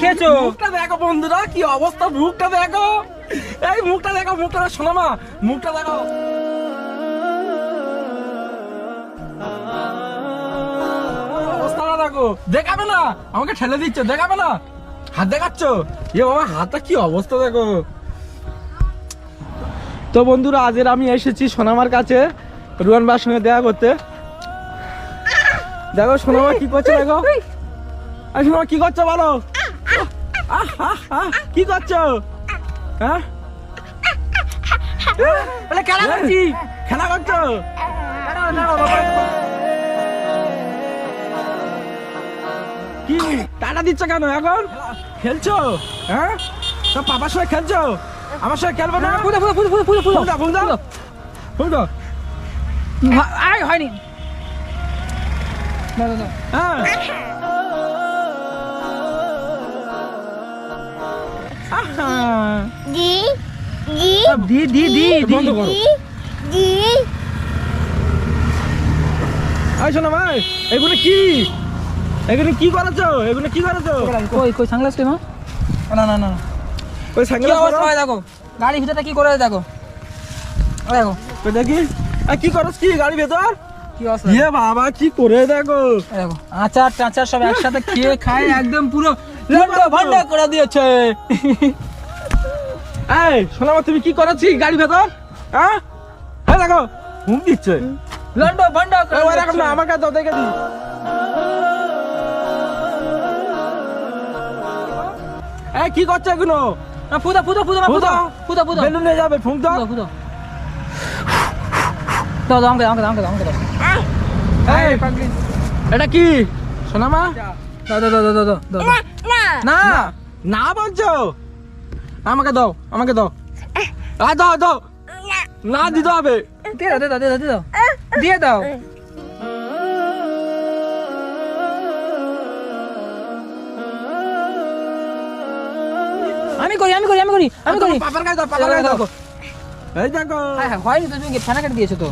খেয়েছো মুখটা দেখো বন্ধুরা, কি অবস্থা? মুখটা দেখো। এই মুখটা দেখো, মুখটা শোনো মুখটা দেখো। দেখো। দেখাবে না, আমাকে ঠেলে দিচ্ছ, দেখাবে না। হাত দেখাচ্ছ? এ বাবা, হাতটা কি অবস্থা দেখো। তো বন্ধুরা আজের আমি এসেছি সোনামার কাছে, রুয়ান বার সঙ্গে দেখা করতে। দেখো, সোনামা কি করছে দেখো। সোনামা, কি করছ বলো? কি করছ? হ্যাঁ? বলে খেলা করছি। খেলা করছ? কি? টাটা দিচ্ছ কেন এখন? খেলছো? হ্যাঁ? তো পাপার সঙ্গে খেলছো? আমার সঙ্গে খেলবে না? পুজো পুজো ফোন দাও ফোন দাও ফোন দাও আয় হয়নি। দাও দাও দাও হ্যাঁ। দি দি দি দি দি দি। বন্ধ করো। দি দি এই ভাই এগুলো কি? এগুলো কি করেছ? এগুলো কি করেছ? কই কই সাংলাস কই না না না না। ওই কি সাইকেল দেখো গাড়ি ভিতরটা কি করে দেখো? দেখো। আর কি করছ কি গাড়ি ভেতর? কি অবস্থা? ইয়ে বাবা কি করে দেখো? দেখো আচার টাচার সব একসাথে খেয়ে খায় একদম পুরো লন্ড বলছো? ভান্ডা করে দিয়েছে। এই আমার তুমি কি করেছি গাড়ি ভেতর? হ্যাঁ? এই দেখো ঘুম দিচ্ছে। লন্ড ভান্ডা করে এই না। আমার কাছে দেখে দি এই কি করছ এগুলো না, ফুদা ফুদা ফুদা মা, ফুদা। ফুদা ফুদা বেলুন নিয়ে যাবে ফুঁক দাও। ফুদা দাও দাও আমাকে দাও আমাকে দাও আমাকে দাও এই এটা কি? শোনা মা দাও দাও দাও দাও দাও দাও দাও। না। না বলছো। আমাকে দাও আমাকে দাও। দাও দাও। না দিতে হবে। দিয়ে দাও দিয়ে দাও দিয়ে দাও দিয়ে দাও। আমি করি আমি করি আমি করি আমি করি। পাপার কাছে দাও পাপার কাছে দাও। এই দেখো। হ্যাঁ হ্যাঁ হয়নি তো তুমি ফেনা কেটে দিয়েছ তো।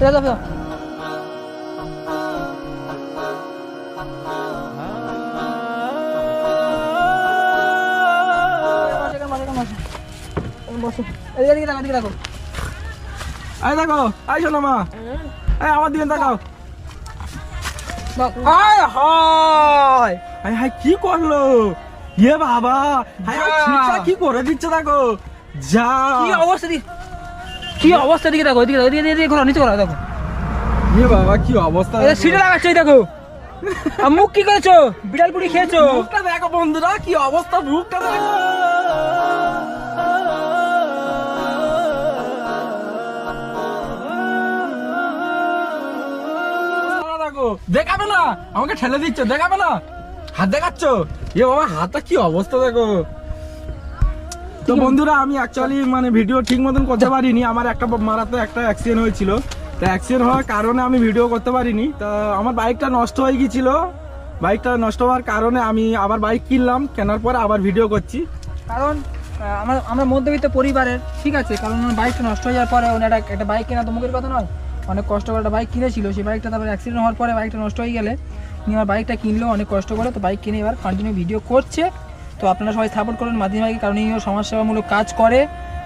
দাও দাও। বসো এদিকে এদিকে দেখো এদিকে দেখো। শোনো মা। আমার দিকে তাকাও। আয় হায় হায় হায় কি করল? ইয়ে বাবা হায় কি করে দিচ্ছে দেখো? যা। কি অবস্থা দি কি অবস্থা দিকে দেখো এদিকে এদিকে এদিকে ঘোরা নিচে ঘোরা দেখো। ইয়ে বাবা কি অবস্থা সিটে লাগাচ্ছ দেখো। মুখ কি করেছ? বিড়াল পুরি খেয়েছো? মুখটা দেখো বন্ধুরা কি অবস্থা মুখটা দেখো। দেখাবে না আমাকে ঠেলে দিচ্ছ দেখাবে না। হাত দেখাচ্ছ? এ বাবা হাতটা কি অবস্থা দেখো। তো বন্ধুরা আমি অ্যাকচুয়ালি মানে ভিডিও ঠিক মতন করতে পারিনি। আমার একটা মারাতে একটা অ্যাক্সিডেন্ট হয়েছিল। তো অ্যাক্সিডেন্ট হওয়ার কারণে আমি ভিডিও করতে পারিনি। তা আমার বাইকটা নষ্ট হয়ে গিয়েছিল। বাইকটা নষ্ট হওয়ার কারণে আমি আবার বাইক কিনলাম কেনার পরে আবার ভিডিও করছি। কারণ আমার আমরা মধ্যবিত্ত পরিবারের ঠিক আছে? কারণ বাইকটা নষ্ট হয়ে যাওয়ার পরে একটা একটা বাইক কেনা তো মুখের কথা নয়। অনেক কষ্ট করে একটা বাইক কিনেছিল। সেই বাইকটা তারপরে অ্যাক্সিডেন্ট হওয়ার পরে বাইকটা নষ্ট হয়ে গেলে উনি আমার বাইকটা কিনলো অনেক কষ্ট করে। তো বাইক কিনে এবার কন্টিনিউ ভিডিও করছে। তো আপনারা সবাই সাপোর্ট করুন মাধ্যমে ভাইকে কারণ ইনিও সমাজসেবামূলক কাজ করে।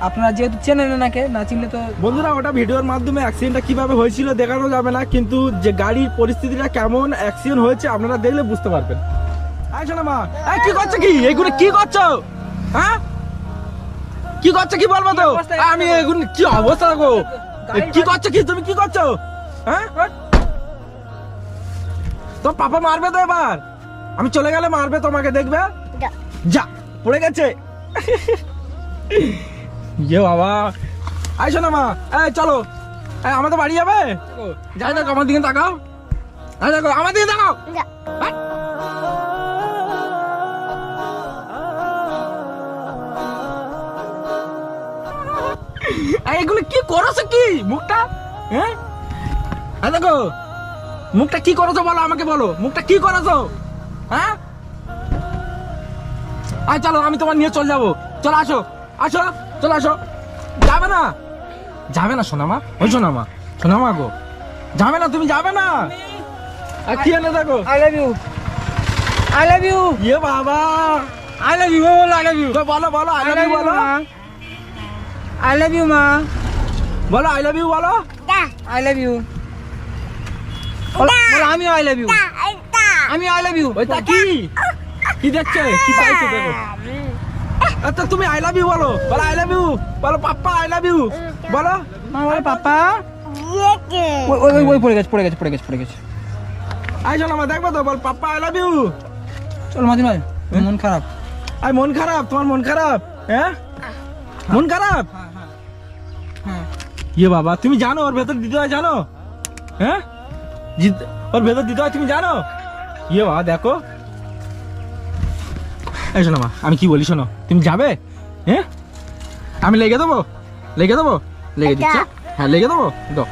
আপনারা যেহেতু চেনেন এনাকে না চিনলে তো বন্ধুরা ওটা ভিডিওর মাধ্যমে অ্যাক্সিডেন্টটা কীভাবে হয়েছিল দেখানো যাবে না কিন্তু যে গাড়ির পরিস্থিতিটা কেমন অ্যাক্সিডেন্ট হয়েছে আপনারা দেখলে বুঝতে পারবেন। শোনো মা কি করছ কি? করছ? হ্যাঁ? করছ বলব তো? আমি এগুলো কি অবস্থা এ, কি করছ কি? তুমি কি করছ? হ্যাঁ? তো পাপা মারবে তো এবার। আমি চলে গেলে মারবে তোমাকে দেখবে? যা। পড়ে গেছে। ইয়ে বাবা। আইসো না মা এই চলো। এই আমাদের বাড়ি যাবে? যাই দেখো আমার দিকে তাকাও। এই দেখো আমার দিকে তাকাও। এগুলো কি করেছ কি? মুখটা? হ্যাঁ? দেখো মুখটা কি করেছ বলো আমাকে বলো। মুখটা কি করেছ? হ্যাঁ? আয় চলো আমি তোমার নিয়ে চলে যাব। চলো আসো। আসো চলো আসো। যাবে না? যাবে না সোনামা? ওই সোনামা সোনামা গো। যাবে না তুমি যাবে না? আর কি এনে দেখো? I love you I love you ইয়ে বাবা। I love you I love you বলো বলো আই লাভ ইউ বলো। আই লাভ ইউ মা বলো আই লাভ ইউ বলো। Da. আই লাভ ইউ আমি আই লাভ ইউ. আমি আই লাভ ইউ কি? কি দেখছে? কি চাইছে দেখো। আচ্ছা তুমি আই লাভ ইউ বলো। বলো আই লাভ ইউ বলো পাপ্পা আই লাভ ইউ বলো। মা বলে পাপা Yeke. ওই ওই পড়ে গেছে পড়ে গেছে পড়ে গেছে পড়ে গেছে। আই শোনো আমার দেখব তো। বল পাপ্পা আই লাভ ইউ চল মাদিন ভাই মন খারাপ। আই মন খারাপ তোমার মন খারাপ হ্যাঁ? মন খারাপ হ্যাঁ ইয়ে বাবা তুমি জানো ওর ভেতর দিতে হয় জানো হ্যাঁ ওর ভেতর দিতে হয় তুমি জানো ইয়ে বাবা দেখো এই শোনো মা আমি কি বলি শোনো তুমি যাবে হ্যাঁ আমি লেগে দেবো লেগে দেবো লেগে দিচ্ছ হ্যাঁ লেগে দেবো দাও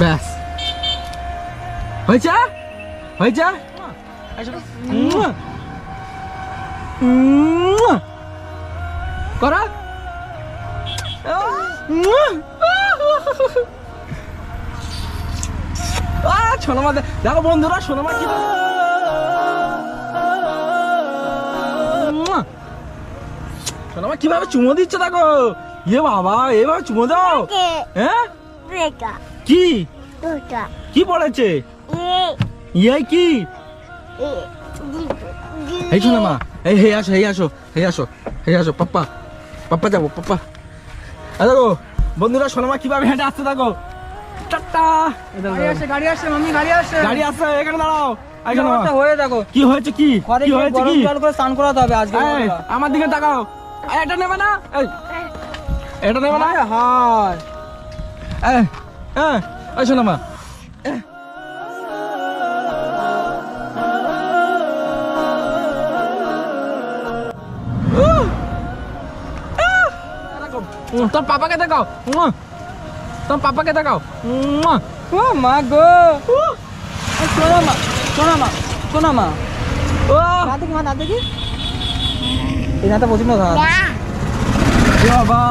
ব্যাস হয়েছে হয়েছে। করো সোনামা দে- দেখো বন্ধুরা সোনামা কি। সোনামা কীভাবে চুমো দিচ্ছে দেখো? ইয়ে বাবা এভাবে চুমো দাও। হ্যাঁ? কি? কি পড়েছে. ইয়ে কি. এই সোনামা এই হে আসো এই আসো হে আসো হে আসো পাপ্পা পাপ্পা যাব পাপ্পা। দেখো বন্ধুরা সোনামা কীভাবে হেঁটে আসতে দেখো। টাটা। গাড়ি আসছে গাড়ি আসছে মাম্মি গাড়ি আসছে গাড়ি আসছে এখানে দাঁড়াও। হয়ে দেখো। কি হয়েছে কি? কি হয়েছে কি? জল করে স্নান করাতে হবে আজকে আমার দিকে তাকাও। এটা নেবে না? এটা নেবে না? হায় এই, এই তোর পাপাকে দেখাও। তোর পাপাকে দেখাও। উম, ও মা গো। শোনা মা শোনা মা শোনা মা। ও, না দেখি মা না দেখি। এই নাটা Da. বাবা।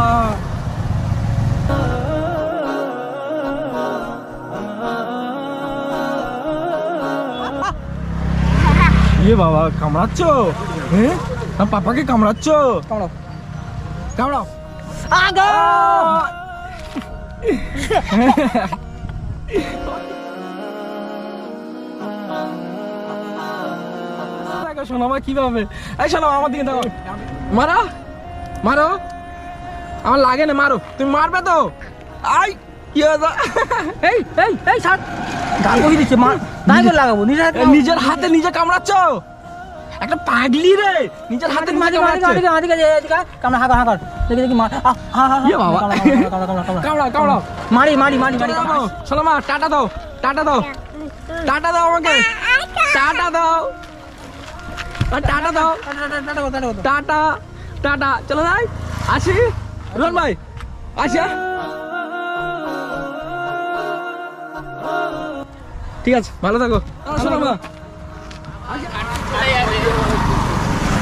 ইয়ে বাবা কামড়াচ্ছ? হ্যাঁ? পাপাকে কামড়াচ্ছ? কামড়াও। কামড়াও। আগা কীভাবে? এই শোনো আমার দিকে দেখো মারো মারো। আমার লাগে না মারো। তুমি মারবে তো? আই এই এই এই ছাড়। গাল দিচ্ছে মা তাই করে লাগাবো নিজের নিজের হাতে নিজে কামড়াচ্ছ? একটা পাগলি রে। নিজের হাতে মাঝে মাঝে মাঝে মাঝে এদিকে কামড়া হাঁকার হাঁকার দেখি দেখি মা আহ, হা হা ইয়ে বাবা। কামড়াও কামড়াও। মারি মারি মারি মারি। চলে মা টাটা দাও টাটা দাও। টাটা দাও আমাকে। টাটা দাও। টাটা দাও। Tata tata. চলো যাই আসি। রোহন ভাই আসি? ঠিক আছে ভালো থাকো। শোনো মা। Thank you.